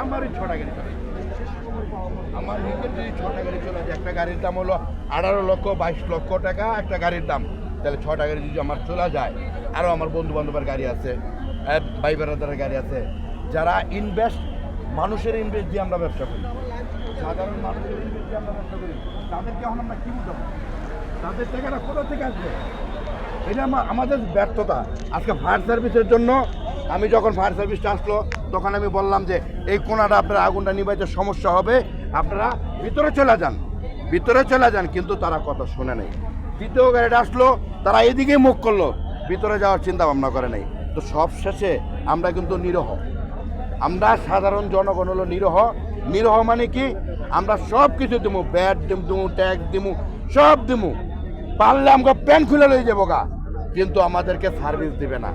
আমারই ছটা গাড়ি চলে। আমার নিজের যদি ছটা গাড়ি চলে যায়, একটা গাড়ির দাম হলো আঠারো লক্ষ, বাইশ লক্ষ টাকা, একটা গাড়ির দাম। তাহলে ছটা গাড়ি যদি আমার চলে যায় আরও আমার বন্ধু বান্ধবের গাড়ি আছে ভাই বেড়াদারের গাড়ি আছে। যারা ইনভেস্ট মানুষের ইনভেস্ট দিয়ে আমরা ব্যবসা করি। সাধারণ মানুষের ইনভেস্ট দিয়ে আমরা ব্যবসা করি। তাদেরকে এখন আমরা কি বুঝাবো তাদের টাকাটা কোথা থেকে আসবে? এটা আমাদের ব্যর্থতা। আজকে ফায়ার সার্ভিসের জন্য আমি যখন ফায়ার সার্ভিসটা আসলো, তখন আমি বললাম যে, এই কোনাটা আপনার আগুনটা নিবাইতে সমস্যা হবে। আপনারা ভিতরে চলে যান। ভিতরে চলে যান। কিন্তু তারা কথা শুনে নেই। দ্বিতীয় গাড়িটা আসলো, তারা এদিকে মুখ করল। ভিতরে যাওয়ার চিন্তা ভাবনা করে নেই। তো সব শেষে আমরা কিন্তু নিরহ। আমরা সাধারণ জনগণ হলো নিরহ। নিরহ মানে কি? আমরা সব কিছু দিমু, ব্যাট দিমু, ট্যাগ দিমু, সব দিমু। পারলে আমাকে প্যান্ট খুলে লয়ে যাব গা। কিন্তু আমাদেরকে সার্ভিস দিবে না।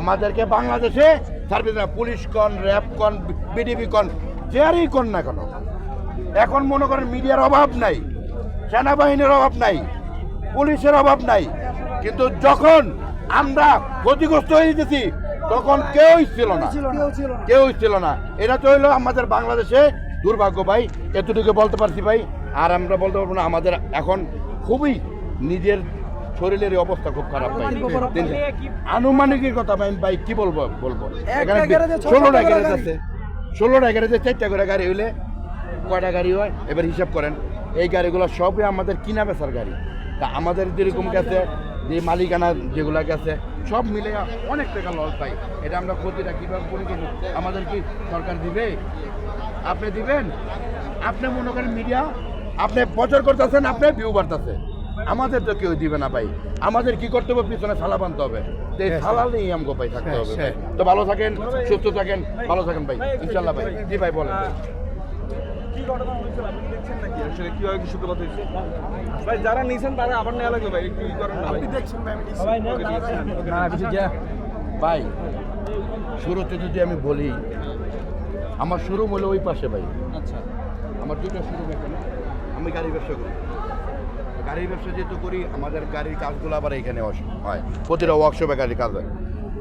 আমাদেরকে বাংলাদেশে সার্ভিস না পুলিশ কন র্যাব কন বিডিবি কন যারই কন না কেন। এখন মনে করেন মিডিয়ার অভাব নাই সেনাবাহিনীর অভাব নাই পুলিশের অভাব নাই কিন্তু যখন আমরা ক্ষতিগ্রস্ত হয়ে যেতেছি তখন কেউই ছিল না। কেউই ছিল না। এটা তো হইল আমাদের বাংলাদেশে দুর্ভাগ্য ভাই এতটুকু বলতে পারছি ভাই। আর আমরা বলতে পারব না আমাদের এখন খুবই নিজের শরীরের অবস্থা খুব খারাপ ভাই। আনুমানিকের কথা ভাই ভাই কি বলব বলব? এখানে ষোলোটা গ্যারেজ। আছে। ষোলোটা গ্যারেজে চারটা করে গাড়ি হইলে কয়টা গাড়ি হয়? এবার হিসাব করেন এই গাড়িগুলো সবই আমাদের কিনা বেচার গাড়ি। তা আমাদের যেরকম গেছে যে মালিকানা যেগুলো গেছে সব মিলে অনেক টাকা লস পাই এটা আমরা ক্ষতিটা কীভাবে করি করব আমাদের কি সরকার দিবে? আপনি দিবেন? আপনি মনে করেন মিডিয়া আপনি প্রচার করতেছেন আপনি ভিউ বাড়তেছে। আমাদের তো কেউ দিবে না ভাই। আমাদের কি করতে হবে? পিছনে থালা বানতে হবে। তো এই থালা নিয়ে আমগো ভাই থাকতে হবে তো ভালো থাকেন সুস্থ থাকেন ভালো থাকেন ভাই। ইনশাল্লাহ ভাই। জি ভাই বলেন। ভাই। যারা নিয়েছেন তারা আবার নেওয়া লাগবে ভাই। একটু ই করেন না ভাই দেখছেন ভাই আমি ওকে, ঠিক ভাই শুরুতে যদি আমি বলি আমার শুরু হলো ওই পাশে ভাই। আচ্ছা। আমার দুটো শুরু এখানে আমি গাড়ি ব্যবসা করি। গাড়ির ব্যবসা যেহেতু করি, আমাদের গাড়ির কাজগুলো আবার এখানে হয়। প্রতিটা ওয়ার্কশপে গাড়ির কাজ হয়।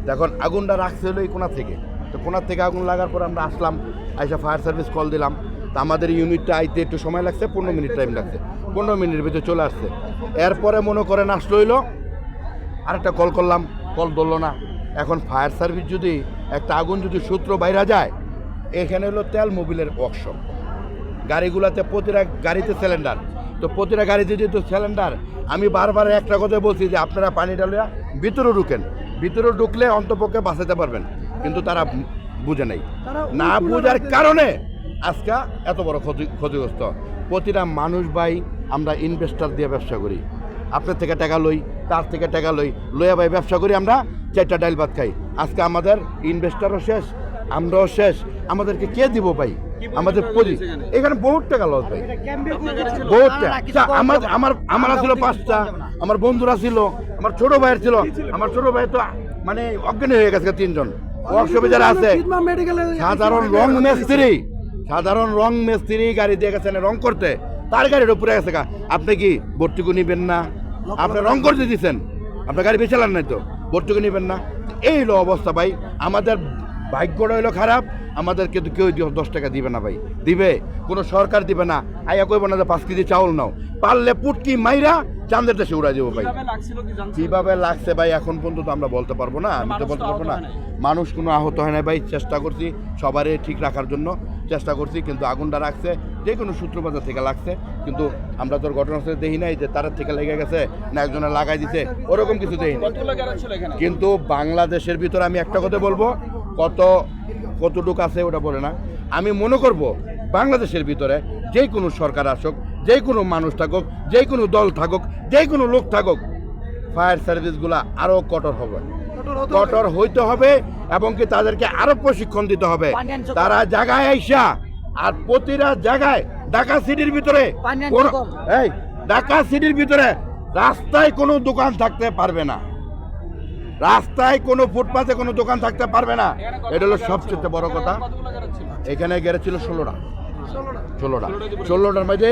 দেখুন, আগুনটা রাখছে হলো এই কোনা থেকে। তো কোনার থেকে আগুন লাগার পর আমরা আসলাম, আইসা ফায়ার সার্ভিস কল দিলাম। তা আমাদের ইউনিটটা আইতে একটু সময় লাগছে, পনেরো মিনিট টাইম লাগছে। পনেরো মিনিটের ভিতরে চলে আসছে। এরপরে মনে করেন আসলো হইল, আরেকটা কল করলাম কল ধরলো না। এখন ফায়ার সার্ভিস যদি একটা আগুন যদি সূত্র বাইরা যায়, এখানে হলো তেল মোবিলের ওয়ার্কশপ গাড়িগুলোতে প্রতিটা গাড়িতে সিলিন্ডার তো প্রতিটা গাড়িতে যেহেতু সিলিন্ডার আমি বারবার একটা কথা বলছি যে আপনারা পানি ডালিয়া ভিতরে ঢুকেন। ভিতরে ঢুকলে অন্তপক্ষে বাঁচাতে পারবেন কিন্তু তারা বুঝে নেই। না বুঝার কারণে আজকে এত বড় ক্ষতি ক্ষতিগ্রস্ত। প্রতিটা মানুষ ভাই আমরা ইনভেস্টার দিয়ে ব্যবসা করি। আপনার থেকে টাকা লই তার থেকে টাকা লই লইয়া ভাই ব্যবসা করি আমরা চারটা ডাইল ভাত খাই। আজকে আমাদের ইনভেস্টারও শেষ আমরাও শেষ। আমাদেরকে কে দিব ভাই? আমাদের পুঁজি এখানে? বহুত টাকা লস ভাই। বহুত টাকা। আমার আমার আমার ছিল পাঁচটা আমার বন্ধুরা ছিল আমার ছোট ভাইয়ের ছিল। আমার ছোট ভাই তো মানে অজ্ঞান হয়ে গেছে তিনজন। ওয়ার্কশপে যারা আছে সাধারণ রং মিস্ত্রি সাধারণ রং মিস্ত্রি গাড়ি দিয়ে গেছেন রং করতে। তার গাড়ির উপরে গেছে গা। আপনি কি ভর্তুকু নিবেন না? আপনি রং করতে দিচ্ছেন আপনার গাড়ি বেচালান নাই তো? ভর্তুকু নিবেন না? এই হলো অবস্থা ভাই। আমাদের ভাগ্যটা হইল খারাপ আমাদের কিন্তু কেউ দশ টাকা দিবে না ভাই। দিবে কোনো সরকার দিবে না। আইয়া কইব না যে পাঁচ কেজি চাউল নাও। পারলে পুটকি মাইরা চান্দের দেশে উড়াই দেবো ভাই। কীভাবে লাগছে ভাই এখন পর্যন্ত তো আমরা বলতে পারব না আমি তো বলতে পারব না। মানুষ কোনো আহত হয় না ভাই চেষ্টা করছি সবারই ঠিক রাখার জন্য চেষ্টা করছি কিন্তু আগুনটা রাখছে যে কোনো সূত্রপাত থেকে লাগছে কিন্তু আমরা তোর ঘটনাস্থলে দেখি নাই যে তার থেকে লেগে গেছে না একজনে লাগাই দিছে ওরকম কিছু দেখি কিন্তু বাংলাদেশের ভিতরে আমি একটা কথা বলব কত কতটুকু আছে ওটা বলে না। আমি মনে করব বাংলাদেশের ভিতরে যে কোনো সরকার আসুক যে কোনো মানুষ থাকুক যে কোনো দল থাকুক যে কোনো লোক থাকুক ফায়ার সার্ভিসগুলো আরও কঠোর হবে। কঠোর হইতে হবে এবং কি তাদেরকে আরও প্রশিক্ষণ দিতে হবে। তারা জায়গায় আইসা আর প্রতিটা জায়গায় ঢাকা সিটির ভিতরে এই ঢাকা সিটির ভিতরে রাস্তায় কোনো দোকান থাকতে পারবে না। রাস্তায় কোনো ফুটপাথে কোনো দোকান থাকতে পারবে না। এটা হলো সবচেয়ে বড় কথা। এখানে গেড়ে ছিল ষোলোটা। ষোলোটা। ষোলোটার মাঝে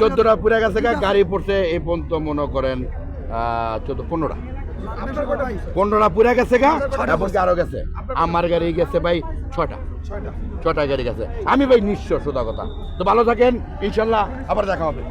চোদ্দটা পুরে গেছে গাড়ি পড়ছে এই পর্যন্ত মনে করেন চোদ্দ পনেরোটা। পনেরোটা পুরে গেছে গা এমনকি আরও গেছে? আমার গাড়ি গেছে ভাই ছটা ছটা গাড়ি গেছে। আমি ভাই নিঃস্ব সোদা কথা। তো ভালো থাকেন ইনশাল্লাহ আবার দেখা হবে।